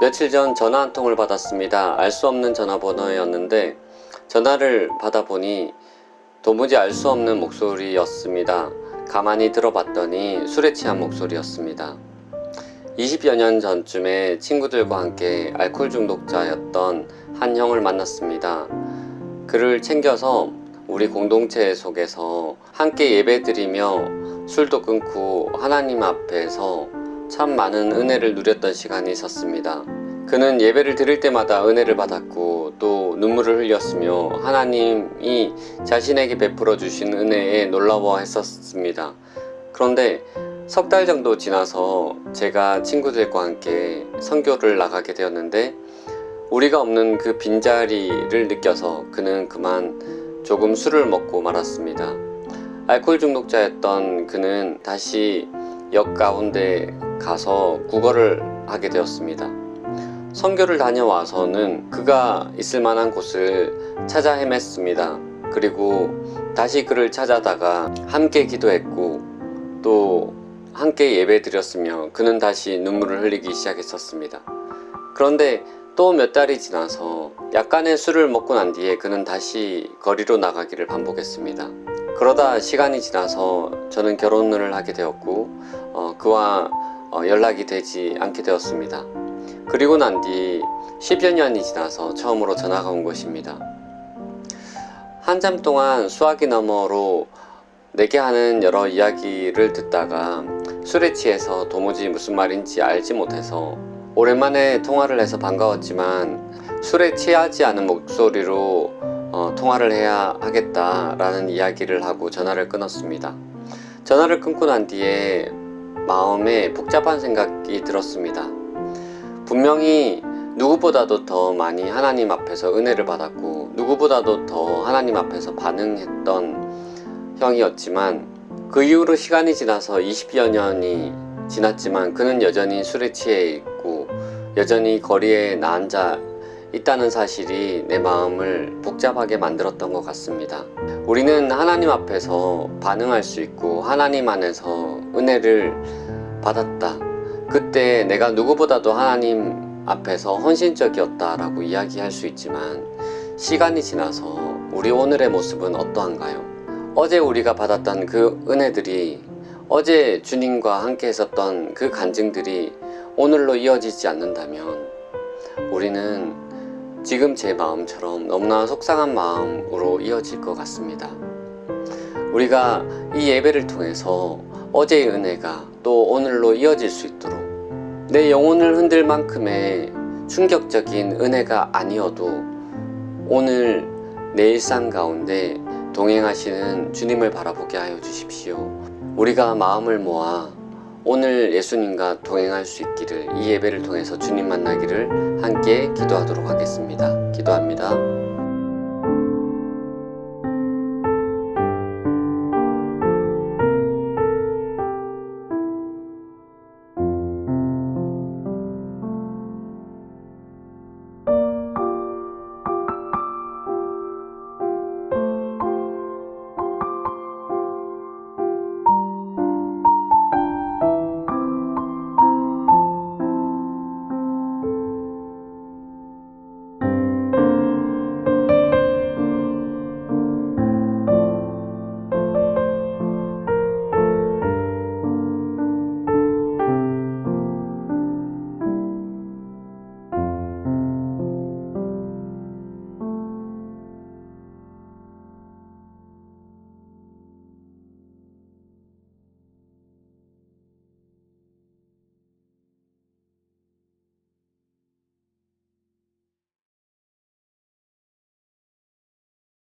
며칠 전 전화 한 통을 받았습니다. 알 수 없는 전화번호였는데 전화를 받아보니 도무지 알 수 없는 목소리였습니다. 가만히 들어봤더니 술에 취한 목소리였습니다. 20여 년 전쯤에 친구들과 함께 알코올 중독자였던 한 형을 만났습니다. 그를 챙겨서 우리 공동체 속에서 함께 예배드리며 술도 끊고 하나님 앞에서 참 많은 은혜를 누렸던 시간이 있었습니다. 그는 예배를 드릴 때마다 은혜를 받았고 또 눈물을 흘렸으며 하나님이 자신에게 베풀어 주신 은혜에 놀라워 했었습니다. 그런데 석 달 정도 지나서 제가 친구들과 함께 선교를 나가게 되었는데 우리가 없는 그 빈자리를 느껴서 그는 그만 조금 술을 먹고 말았습니다. 알코올 중독자였던 그는 다시 역 가운데 가서 국어를 하게 되었습니다. 선교를 다녀와서는 그가 있을 만한 곳을 찾아 헤맸습니다. 그리고 다시 그를 찾아다가 함께 기도했고 또 함께 예배 드렸으며 그는 다시 눈물을 흘리기 시작했었습니다. 그런데 또 몇 달이 지나서 약간의 술을 먹고 난 뒤에 그는 다시 거리로 나가기를 반복했습니다. 그러다 시간이 지나서 저는 결혼을 하게 되었고 어, 그와 어, 연락이 되지 않게 되었습니다. 그리고 난 뒤 10여 년이 지나서 처음으로 전화가 온 것입니다. 한참 동안 수화기 너머로 내게 하는 여러 이야기를 듣다가 술에 취해서 도무지 무슨 말인지 알지 못해서 오랜만에 통화를 해서 반가웠지만 술에 취하지 않은 목소리로 어, 통화를 해야 하겠다라는 이야기를 하고 전화를 끊었습니다. 전화를 끊고 난 뒤에 마음에 복잡한 생각이 들었습니다. 분명히 누구보다도 더 많이 하나님 앞에서 은혜를 받았고 누구보다도 더 하나님 앞에서 반응했던 형이었지만 그 이후로 시간이 지나서 20여 년이 지났지만 그는 여전히 술에 취해 있고 여전히 거리에 나앉아 있다는 사실이 내 마음을 복잡하게 만들었던 것 같습니다. 우리는 하나님 앞에서 반응할 수 있고 하나님 안에서 은혜를 받았다. 그때 내가 누구보다도 하나님 앞에서 헌신적이었다라고 이야기할 수 있지만 시간이 지나서 우리 오늘의 모습은 어떠한가요? 어제 우리가 받았던 그 은혜들이 어제 주님과 함께 했었던 그 간증들이 오늘로 이어지지 않는다면 우리는 지금 제 마음처럼 너무나 속상한 마음으로 이어질 것 같습니다. 우리가 이 예배를 통해서 어제의 은혜가 또 오늘로 이어질 수 있도록 내 영혼을 흔들 만큼의 충격적인 은혜가 아니어도 오늘 내 일상 가운데 동행하시는 주님을 바라보게 하여 주십시오. 우리가 마음을 모아 오늘 예수님과 동행할 수 있기를 이 예배를 통해서 주님 만나기를 함께 기도하도록 하겠습니다. 기도합니다.